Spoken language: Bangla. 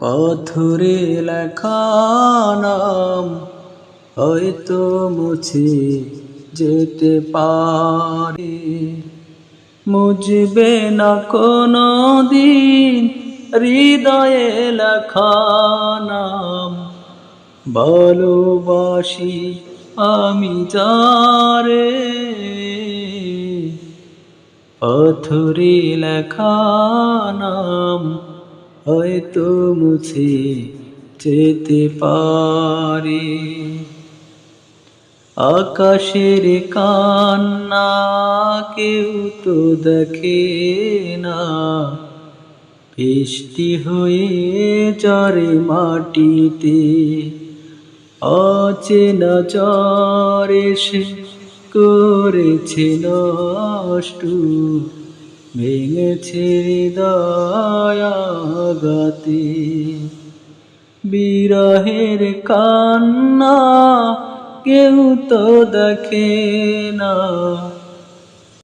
পথরে লেখা নাম, হয়তো মুছে যেতে পারে। মুজবে না কোনো দিন হৃদয়ে লেখা নাম ভালোবাসি আমি যারে। পথরে লেখা নাম হয়তো মুছে যেতে পারে। আকাশের কান্না কেউ তো দেখে না। বৃষ্টি হয়ে চরে মাটিতে অচেনা চরে সে করেছে নষ্ট। ভেঙেছে দয়াগাতে বিরহের কান্না কেউ তো দেখে না।